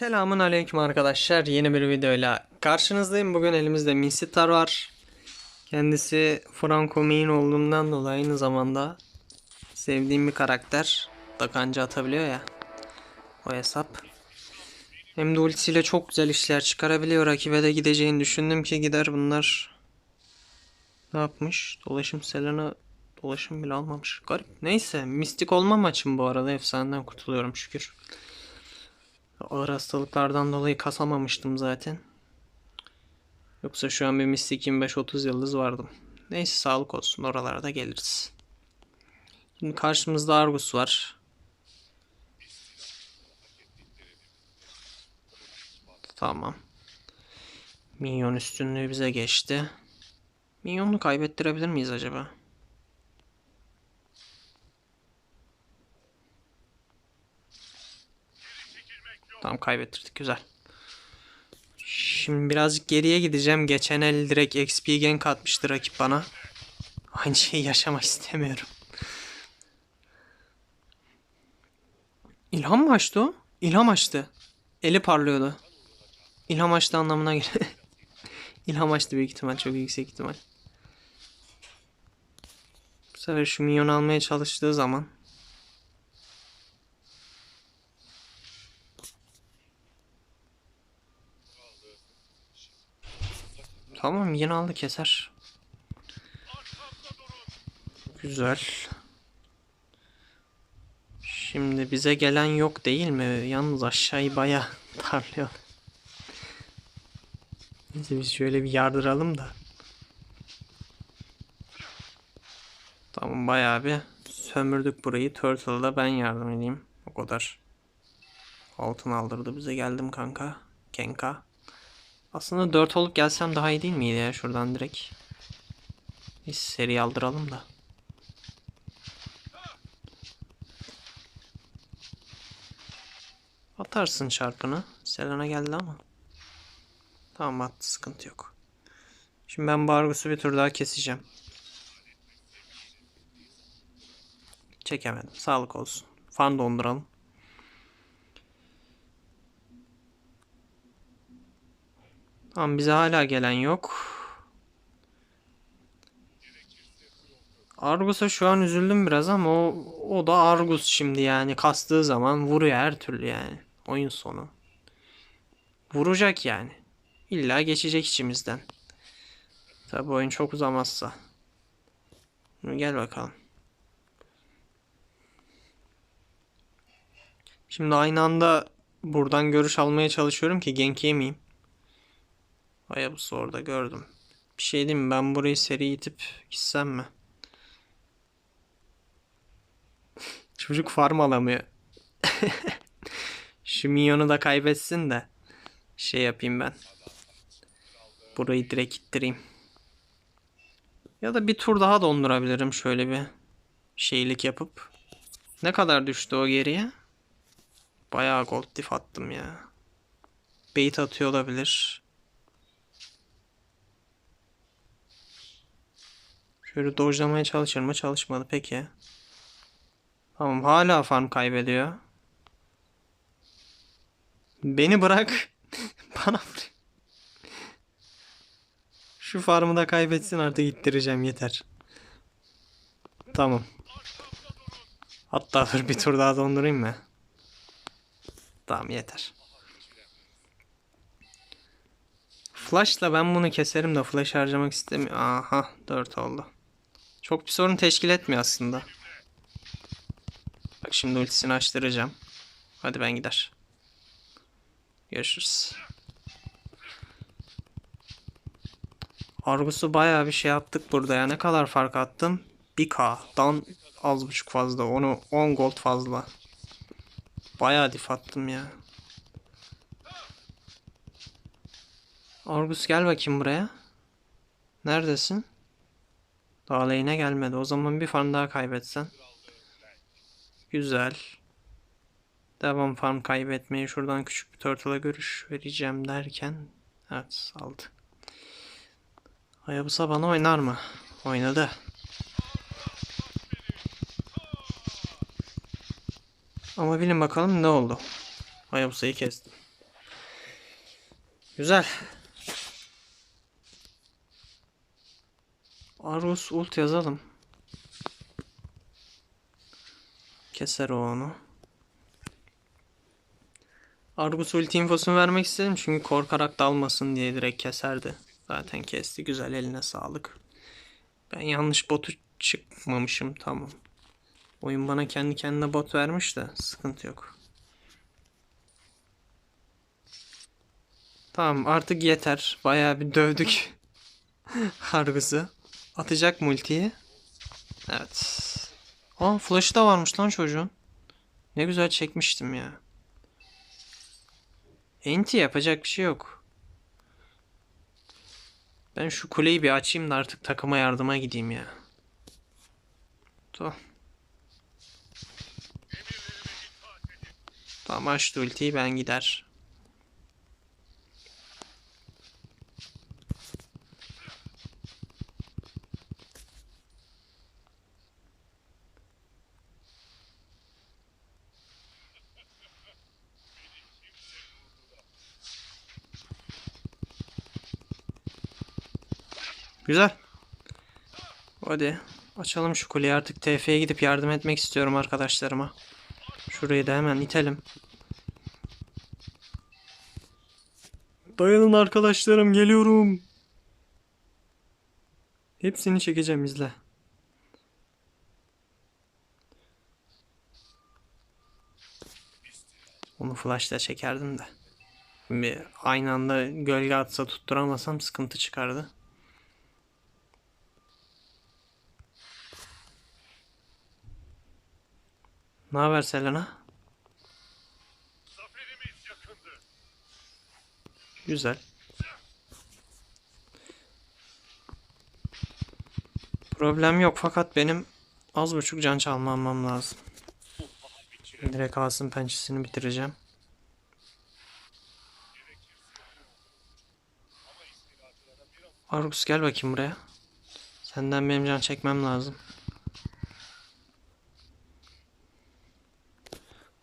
Selamun aleyküm arkadaşlar. Yeni bir videoyla karşınızdayım. Bugün elimizde Minsitar var. Kendisi Franco main olduğundan dolayı aynı zamanda sevdiğim bir karakter. Takanca atabiliyor ya. O hesap. Hem de ultisiyle çok güzel işler çıkarabiliyor. Rakibe de gideceğini düşündüm ki gider bunlar. Ne yapmış? Dolaşım Selena dolaşım bile almamış. Garip. Neyse. Mistik olma maçım bu arada. Efsaneden kurtuluyorum şükür. Ağır hastalıklardan dolayı kasamamıştım zaten. Yoksa şu an bir mistik 25-30 yıldız vardım. Neyse sağlık olsun oralara da geliriz. Şimdi karşımızda Argus var. Tamam. Minyon üstünlüğü bize geçti. Minyonunu kaybettirebilir miyiz acaba? Tamam kaybettirdik güzel. Şimdi birazcık geriye gideceğim. Geçen el direkt XP gank atmıştı rakip bana. Aynı şeyi yaşamak istemiyorum. İlham mı açtı o? İlham açtı. Eli parlıyordu. İlham açtı anlamına geliyor. İlham açtı büyük ihtimal. Çok yüksek ihtimal. Bu sefer şu minyon almaya çalıştığı zaman Tamam yine aldı keser. Güzel. Şimdi bize gelen yok değil mi? Yalnız aşağıyı baya darlıyor. Neyse biz şöyle bir yardıralım da. Tamam bayağı bir sömürdük burayı. Turtle'a da ben yardım edeyim. O kadar. Altın aldırdı bize geldim kanka. Kenka. Aslında 4 olup gelsem daha iyi değil miydi ya şuradan direkt. Biz seri aldıralım da. Atarsın çarpını. Selena geldi ama. Tamam attı sıkıntı yok. Şimdi ben bu Argus'u bir tur daha keseceğim. Çekemedim. Sağlık olsun. Fan donduralım. Tamam bize hala gelen yok. Argus'a şu an üzüldüm biraz ama o, o da Argus şimdi yani kastığı zaman vuruyor her türlü yani. Oyun sonu. Vuracak yani. İlla geçecek içimizden. Tabi oyun çok uzamazsa. Gel bakalım. Şimdi aynı anda buradan görüş almaya çalışıyorum ki gank yemeyeyim. Hayabusa orada gördüm. Bir şey diyeyim mi? Ben burayı seri itip gitsem mi? Çocuk farm alamıyor. Şu minyonu da kaybetsin de şey yapayım ben. Burayı direkt ittireyim. Ya da bir tur daha dondurabilirim şöyle bir şeylik yapıp. Ne kadar düştü o geriye? Bayağı gold diff attım ya. Bait atıyor olabilir. Şöyle dojlamaya çalışır mı? Çalışmadı peki. Tamam hala farm kaybediyor. Beni bırak. Bana. Şu farmı da kaybetsin artık ittireceğim yeter. Tamam. Hatta dur bir tur daha dondurayım mı? Tamam yeter. Flash'la ben bunu keserim de flash harcamak istemiyorum. Aha 4 oldu. Çok bir sorun teşkil etmiyor aslında. Bak şimdi ultisini açtıracağım. Hadi ben gider. Görüşürüz. Argus'u bayağı bir şey yaptık burada ya. Ne kadar fark attım? 1K'dan az buçuk fazla. Onu 10 gold fazla. Bayağı dif attım ya. Argus gel bakayım buraya. Neredesin? Daha lane'e gelmedi. O zaman bir farm daha kaybetsen. Güzel. Devam farm kaybetmeyi şuradan küçük bir turtle'a görüş vereceğim derken. Evet aldı. Hayabusa bana oynar mı? Oynadı. Ama bilin bakalım ne oldu. Hayabusa'yı kestim. Güzel. Argus ult yazalım. Keser o onu. Argus ulti infosunu vermek istedim çünkü korkarak dalmasın diye direkt keserdi. Zaten kesti. Güzel eline sağlık. Ben yanlış botu çıkmamışım. Tamam. Oyun bana kendi kendine bot vermiş de sıkıntı yok. Tamam artık yeter. Bayağı bir dövdük. Argus'u. Atacak multiyi. Evet. Aa flash'ı da varmış lan çocuğun. Ne güzel çekmiştim ya. Enti yapacak bir şey yok. Ben şu kuleyi bir açayım da artık takıma yardıma gideyim ya. Tamam. Tamam açtı ultiyi ben gider. Güzel. Hadi açalım şu kuleyi artık TF'ye gidip yardım etmek istiyorum arkadaşlarıma. Şurayı da hemen itelim. Dayanın arkadaşlarım geliyorum. Hepsini çekeceğim izle. Onu flashla çekerdim de. Bir aynı anda gölge atsa tutturamasam sıkıntı çıkardı. Ne haber Selena? Güzel. Problem yok fakat benim az buçuk can çalmam lazım. Direkt Asım pençesini bitireceğim. Argus gel bakayım buraya. Senden benim can çekmem lazım.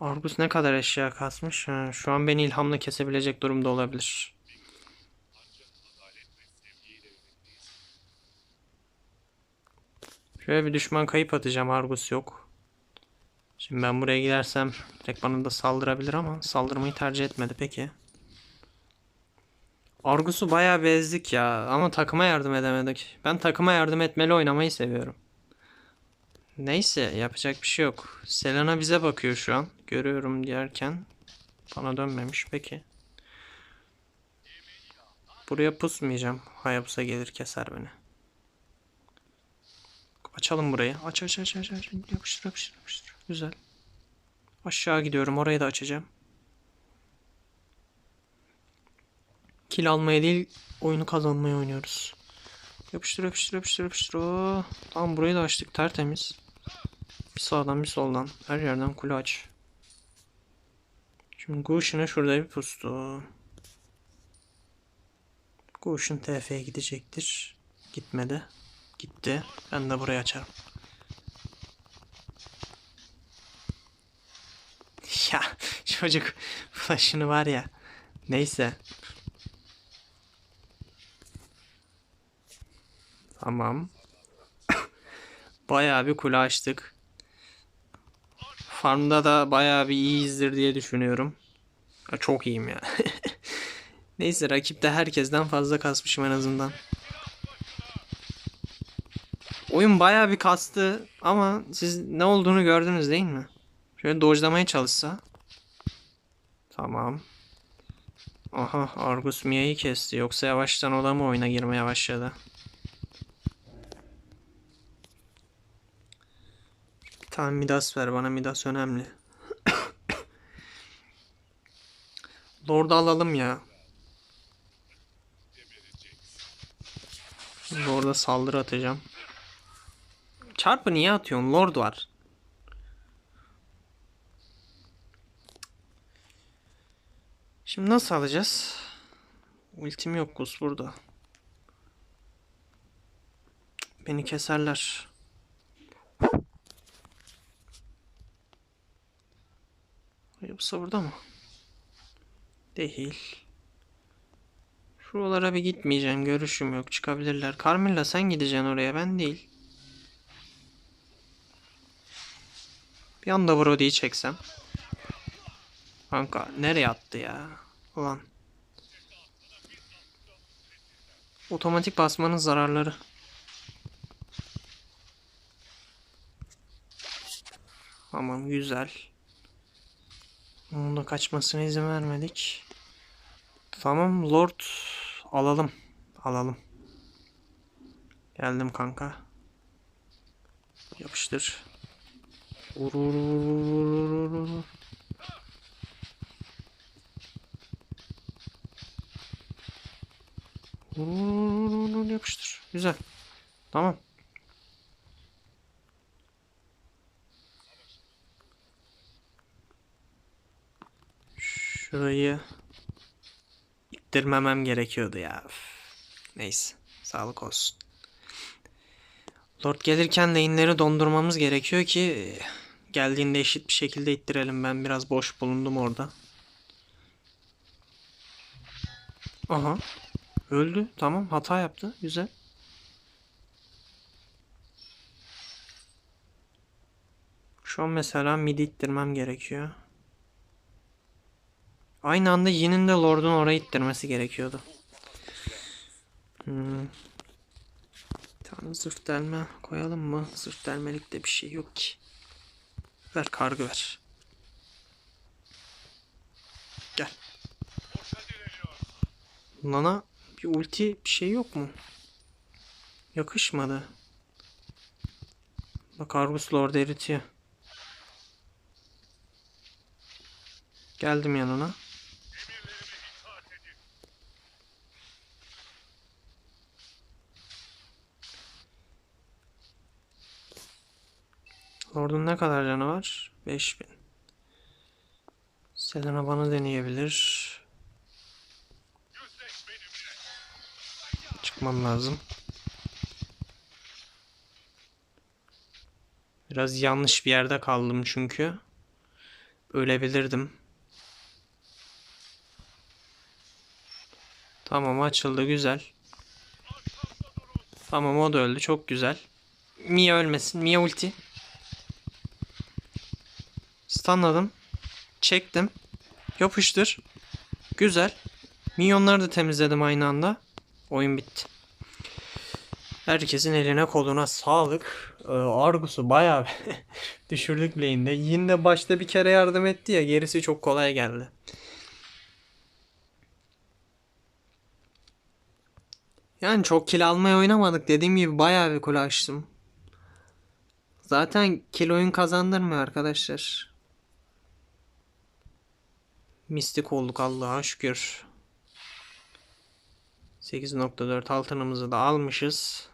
Argus ne kadar eşya kasmış? Ha, şu an beni ilhamla kesebilecek durumda olabilir. Şöyle bir düşman kayıp atacağım. Argus yok. Şimdi ben buraya gidersem direkt bana da saldırabilir ama saldırmayı tercih etmedi peki. Argus'u bayağı bezdik ya ama takıma yardım edemedik. Ben takıma yardım etmeli oynamayı seviyorum. Neyse yapacak bir şey yok. Selena bize bakıyor şu an. Görüyorum derken bana dönmemiş peki. Buraya pusmayacağım. Hayabusa gelir keser beni. Açalım burayı. Aç aç aç aç aç. Yapıştır yapıştır yapıştır. Güzel. Aşağı gidiyorum. Orayı da açacağım. Kill almaya değil oyunu kazanmaya oynuyoruz. Yapıştır yapıştır yapıştır yapıştır. Oo. Tamam burayı da açtık tertemiz. Bir sağdan bir soldan. Her yerden kule aç. Şimdi Gush'ine şurada bir pustu. Gush'un TF'ye gidecektir. Gitmedi. Gitti. Ben de burayı açarım. Ya çocuk flash'ını var ya. Neyse. Tamam. Bayağı bir kule açtık. Farmda da bayağı bir iyiyizdir diye düşünüyorum. Çok iyiyim ya. Neyse rakipte herkesten fazla kasmışım en azından. Oyun bayağı bir kastı ama siz ne olduğunu gördünüz değil mi? Şöyle dojlamaya çalışsa. Tamam. Aha Argus Mia'yı kesti. Yoksa yavaştan o da mı oyuna girmeye başladı? Tane Midas ver bana. Midas önemli. Lord'u alalım ya. Lord'a saldırı atacağım. Çarpı niye atıyorsun? Lord var. Şimdi nasıl alacağız? Ultim yok Gus burada. Beni keserler. Yoksa burada mı? Değil. Şuralara bir gitmeyeceğim. Görüşüm yok. Çıkabilirler. Carmilla sen gideceksin oraya. Ben değil. Bir anda Brody'yi çeksem. Kanka nereye attı ya? Ulan. Otomatik basmanın zararları. Tamam güzel. Onun da kaçmasına izin vermedik. Tamam Lord alalım. Alalım. Geldim kanka. Yapıştır. Vur vur vur vur vur vur Yapıştır. Güzel. Tamam. Şurayı ittirmemem gerekiyordu ya. Neyse. Sağlık olsun. Lord gelirken lane'leri dondurmamız gerekiyor ki geldiğinde eşit bir şekilde ittirelim. Ben biraz boş bulundum orada. Aha. Öldü. Tamam. Hata yaptı. Güzel. Şu an mesela mid ittirmem gerekiyor. Aynı anda Yin'in de Lord'un oraya ittirmesi gerekiyordu. Hmm. Tane zırh delme koyalım mı? Zırh delmelik de bir şey yok ki. Ver kargı ver. Gel. Nana bir ulti bir şey yok mu? Yakışmadı. Bak Argus Lord eritiyor. Geldim yanına. Lord'un ne kadar canı var? 5000. Selena bana deneyebilir. Çıkmam lazım. Biraz yanlış bir yerde kaldım çünkü. Ölebilirdim. Tamam açıldı güzel. Tamam o da öldü çok güzel. Mia ölmesin. Mia ulti. Stunladım. Çektim. Yapıştır. Güzel. Minyonları da temizledim aynı anda. Oyun bitti. Herkesin eline koluna sağlık. Ee, Argus'u bayağı düşürdük lane'de. Yine başta bir kere yardım etti ya gerisi çok kolay geldi. Yani çok kill almaya oynamadık. Dediğim gibi bayağı bir kule. Zaten kill oyun kazandırmıyor arkadaşlar. Mistik olduk Allah'a şükür. 8.4 altınımızı da almışız.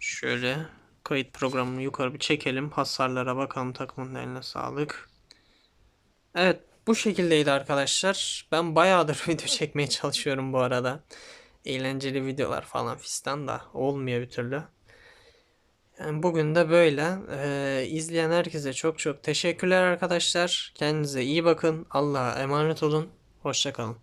Şöyle kayıt programını yukarı bir çekelim. Hasarlara bakalım takımın eline sağlık. Evet bu şekildeydi arkadaşlar. Ben bayağıdır video çekmeye çalışıyorum bu arada. Eğlenceli videolar falan fistan da olmuyor bir türlü. Yani bugün de böyle. Ee, izleyen herkese çok çok teşekkürler arkadaşlar. Kendinize iyi bakın. Allah'a emanet olun. Hoşçakalın.